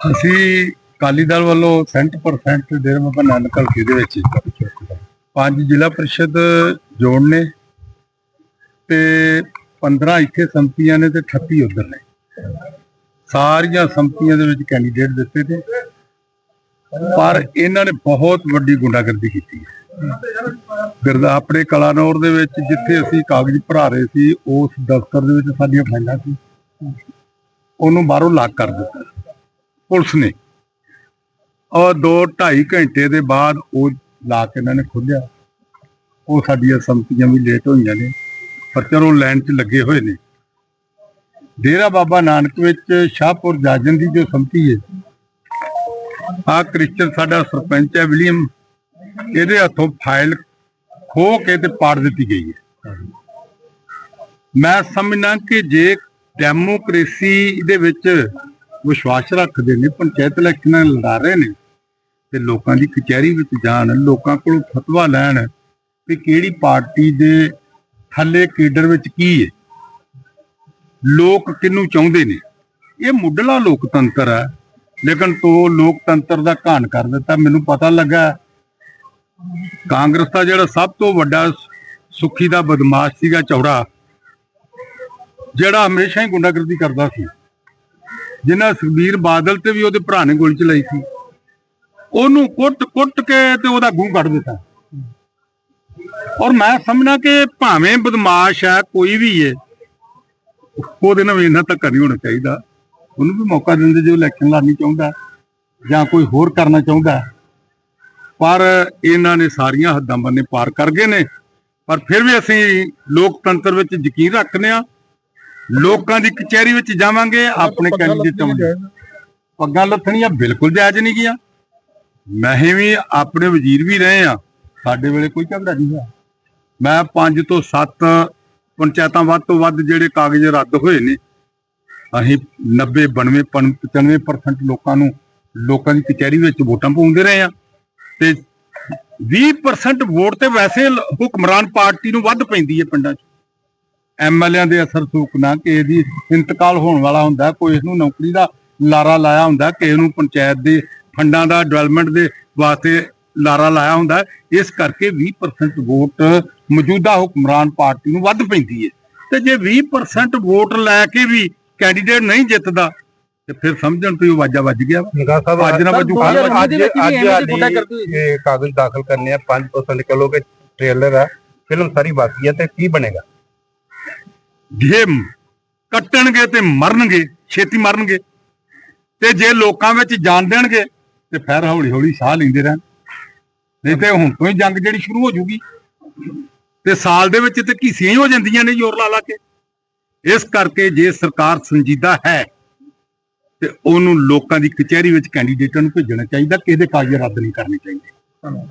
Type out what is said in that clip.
ਅਸੀਂ ਅਕਾਲੀ ਦਲ ਵੱਲੋਂ 100% ਡੇਰਾ ਬਾਬਾ ਨਾਨਕ ਹਲਕੇ ਦੇ ਵਿੱਚ ਪੰਜ ਜ਼ਿਲ੍ਹਾ ਪ੍ਰੀਸ਼ਦ ਜੋੜ ਨੇ ਤੇ 15 ਇੱਥੇ ਸੰਪਤੀਆਂ ਨੇ ਤੇ 38 ਉਧਰ ਨੇ। ਸਾਰੀਆਂ ਸੰਮਤੀਆਂ ਦੇ ਵਿੱਚ ਕੈਂਡੀਡੇਟ ਦਿੱਤੇ ਤੇ ਪਰ ਇਹਨਾਂ ਨੇ ਬਹੁਤ ਵੱਡੀ ਗੁੰਡਾਗਰਦੀ ਕੀਤੀ ਹੈ। ਗਿਰਦਾ ਆਪਣੇ ਕਲਾਨੌਰ ਦੇ ਵਿੱਚ ਜਿੱਥੇ ਅਸੀਂ ਕਾਗਜ਼ ਭਰਾ ਰਹੇ ਸੀ, ਉਸ ਦਫ਼ਤਰ ਦੇ ਵਿੱਚ ਸਾਡੀਆਂ ਫਾਈਲਾਂ ਸੀ। ਉਹਨੂੰ ਬਾਹਰੋਂ ਲਾਕ ਕਰ ਦਿੱਤਾ। ਪੁਲਿਸ ਨੇ। ਔਰ 2 2.5 ਘੰਟੇ ਦੇ ਬਾਅਦ ਉਹ ਲਾਕ ਇਹਨਾਂ ਨੇ ਖੋਲਿਆ ਉਹ ਸਾਡੀਆਂ ਸੰਮਤੀਆਂ ਵੀ ਲੇਟ ਹੋਈਆਂ ਨੇ, ਪਰ ਚਲੋ ਲਾਈਨ 'ਚ ਲੱਗੇ ਹੋਏ ਨੇ। ਡੇਰਾ ਬਾਬਾ ਨਾਨਕ ਵਿੱਚ ਸ਼ਾਹਪੁਰ ਜਾਜਨ ਦੀ ਜੋ ਸੰਮਤੀ ਹੈ ਆ ਕ੍ਰਿਸਚਨ ਸਾਡਾ ਸਰਪੰਚ ਹੈ ਵਿਲੀਅਮ, ਇਹਦੇ ਹੱਥੋਂ ਫਾਈਲ ਖੋ ਕੇ ਤੇ ਪਾੜ ਦਿੱਤੀ ਗਈ ਹੈ। ਮੈਂ ਸਮਝਣਾ ਕਿ ਜੇ ਡੈਮੋਕ੍ਰੇਸੀ ਦੇ ਵਿੱਚ ਵਿਸ਼ਵਾਸ ਰੱਖਦੇ ਨੇ, ਪੰਚਾਇਤ ਇਲੈਕਸ਼ਨਾਂ ਲੜਾ ਰਹੇ ਨੇ। ਤੇ ਲੋਕਾਂ ਦੀ ਕਚਹਿਰੀ ਵਿੱਚ ਜਾਣ, ਲੋਕਾਂ ਕੋਲੋਂ ਫਤਵਾ ਲੈਣ ਕਿ ਕਿਹੜੀ ਪਾਰਟੀ ਦੇ ਥੱਲੇ ਕੇਡਰ ਵਿੱਚ ਕੀ ਹੈ ਲੋਕ ਕਿਹਨੂੰ ਚਾਹੁੰਦੇ ਨੇ? ਇਹ ਮੁੱਢਲਾ ਲੋਕਤੰਤਰ ਹੈ, ਲੇਕਿਨ ਤੋ ਲੋਕਤੰਤਰ ਦਾ ਘਾਣ ਕਰ ਦਿੱਤਾ, ਮੈਨੂੰ ਪਤਾ ਲੱਗਾ। ਕਾਂਗਰਸ ਦਾ ਜਿਹੜਾ ਸਭ ਤੋਂ ਵੱਡਾ ਸੁਖੀ ਦਾ ਬਦਮਾਸ਼ ਸੀਗਾ ਚੌੜਾ, ਜਿਹੜਾ ਹਮੇਸ਼ਾ ਹੀ ਗੁੰਡਾਗਰਦੀ ਕਰਦਾ ਸੀ। ਜਿਨ੍ਹਾਂ ਸੁਖਬੀਰ ਬਾਦਲ ਤੇ ਵੀ ਉਹਦੇ ਭਰਾ ਨੇ ਗੋਲੀ ਚਲਾਈ ਸੀ, ਉਹਨੂੰ ਕੁੱਟ-ਕੁੱਟ ਕੇ ਤੇ ਉਹਦਾ ਗੂੰ ਕੱਢ ਦਿੱਤਾ। ਔਰ ਮੈਂ ਸਮਝਣਾ ਕਿ ਭਾਵੇਂ ਬਦਮਾਸ਼ ਹੈ, ਕੋਈ ਵੀ ਹੈ ਉਹਦੇ ਨਾਲ ਇਹਨਾਂ ਇੰਨਾ ਧੱਕਾ ਨਹੀਂ ਹੋਣਾ ਚਾਹੀਦਾ। ਉਹਨੂੰ ਵੀ ਮੌਕਾ ਦਿੰਦੇ ਜੋ ਇਲੈਕਸ਼ਨ ਲੜਨੀ ਚਾਹੁੰਦਾ, ਜਾਂ ਕੋਈ ਹੋਰ ਕਰਨਾ ਚਾਹੁੰਦਾ। ਪਰ ਇਹਨਾਂ ਨੇ ਸਾਰੀਆਂ ਹੱਦਾਂ ਬੰਨੇ ਪਾਰ ਕਰ ਗਏ ਨੇ। ਪਰ ਫਿਰ ਵੀ ਅਸੀਂ ਲੋਕਤੰਤਰ ਵਿੱਚ ਯਕੀਨ ਰੱਖਦੇ ਆ ਲੋਕਾਂ ਦੀ ਕਚਹਿਰੀ ਵਿੱਚ ਜਾਵਾਂਗੇ ਆਪਣੇ ਕੈਂਡੀਡੇਟਾਂ ਨੂੰ ਪੱਗਾਂ ਲੱਥਣੀਆਂ ਬਿਲਕੁਲ ਜਾਇਜ਼ ਨਹੀਂ ਗਿਆ ਮੈਂ ਵੀ ਆਪਣੇ ਵਜ਼ੀਰ ਵੀ ਰਹੇ ਆ ਸਾਡੇ ਵੇਲੇ ਕੋਈ ਝਗੜਾ ਨਹੀਂ ਹੋਇਆ। ਮੈਂ 5 ਤੋਂ 7 ਪੰਚਾਇਤਾਂ ਵੱਧ ਤੋਂ ਵੱਧ ਜਿਹੜੇ ਕਾਗਜ਼ ਰੱਦ ਹੋਏ ਨੇ ਅਸੀਂ 90 92 95% ਲੋਕਾਂ ਨੂੰ ਲੋਕਾਂ ਦੀ ਕਚਹਿਰੀ ਵਿੱਚ ਵੋਟਾਂ ਪਾਉਂਦੇ ਰਹੇ ਆ ਤੇ 20% ਵੋਟ ਤੇ ਵੈਸੇ ਹੁਕਮਰਾਨ ਪਾਰਟੀ ਨੂੰ ਵੱਧ ਪੈਂਦੀ ਹੈ ਪਿੰਡਾਂ 'ਚ। ਐਮਐਲਏਆਂ ਦੇ ਅਸਰ ਸੂਕਣਾ ਕਿ ਇਹਦੀ ਇੰਤਕਾਲ ਹੋਣ ਵਾਲਾ ਹੁੰਦਾ ਕੋਈ ਇਹਨੂੰ ਨੌਕਰੀ ਦਾ ਲਾਰਾ ਲਾਇਆ ਹੁੰਦਾ ਕਿ ਇਹਨੂੰ ਪੰਚਾਇਤ ਦੇ ਫੰਡਾਂ ਦਾ ਡਿਵੈਲਪਮੈਂਟ ਦੇ ਵਾਸਤੇ ਲਾਰਾ ਲਾਇਆ ਹੁੰਦਾ ਇਸ ਕਰਕੇ 20% ਵੋਟ ਮੌਜੂਦਾ ਹੁਕਮਰਾਨ ਪਾਰਟੀ ਨੂੰ ਵੱਧ ਪੈਂਦੀ ਹੈ ਤੇ ਜੇ 20% ਵੋਟ ਲੈ ਕੇ ਵੀ ਕੈਂਡੀਡੇਟ ਨਹੀਂ ਜਿੱਤਦਾ ਤੇ ਫਿਰ ਸਮਝਣ ਤੋਂ ਹੀ ਵਾਜਾ ਵੱਜ ਗਿਆ। ਨਿਗਾਹ ਸਾਹਿਬ ਅੱਜ ਨਾ ਵੱਜੂ। ਅੱਜ ਅੱਜ ਇਹ ਕਾਗਜ਼ ਦਾਖਲ ਕਰਨੇ ਆ 5% ਕਹੋ ਕਿ ਟ੍ਰੇਲਰ ਹੈ ਫਿਲਮ ਸਾਰੀ ਬਾਕੀ ਹੈ ਤੇ ਕੀ ਬਣੇਗਾ ਗੇਮ ਕੱਟਣਗੇ ਤੇ ਮਰਨਗੇ, ਛੇਤੀ ਮਰਨਗੇ। ਤੇ ਜੇ ਲੋਕਾਂ ਵਿੱਚ ਜਾਣ ਦੇਣਗੇ, ਤੇ ਫਿਰ ਹੌਲੀ ਹੌਲੀ ਸਾਹ ਲੈਂਦੇ ਰਹਿਣ। ਨਹੀਂ ਤੇ ਹੁਣ ਤੋਂ ਹੀ ਜੰਗ ਜਿਹੜੀ ਸ਼ੁਰੂ ਹੋ ਜੂਗੀ। ਤੇ ਸਾਲ ਦੇ ਵਿੱਚ ਤੇ ਘੀਸੀਆਂ ਹੀ ਹੋ ਜਾਂਦੀਆਂ ਨੇ ਜ਼ੋਰ ਲਾ ਲਾ ਕੇ। ਇਸ ਕਰਕੇ ਜੇ ਸਰਕਾਰ ਸੰਜੀਦਾ ਹੈ, ਤੇ ਉਹਨੂੰ ਲੋਕਾਂ ਦੀ ਕਚਹਿਰੀ ਵਿੱਚ ਕੈਂਡੀਡੇਟਾਂ ਨੂੰ ਭੇਜਣਾ ਚਾਹੀਦਾ, ਕਿਸੇ ਦੇ ਕਾਗਜ਼ ਰੱਦ ਨਹੀਂ ਕਰਨੇ ਚਾਹੀਦੇ। ਧੰਨਵਾਦ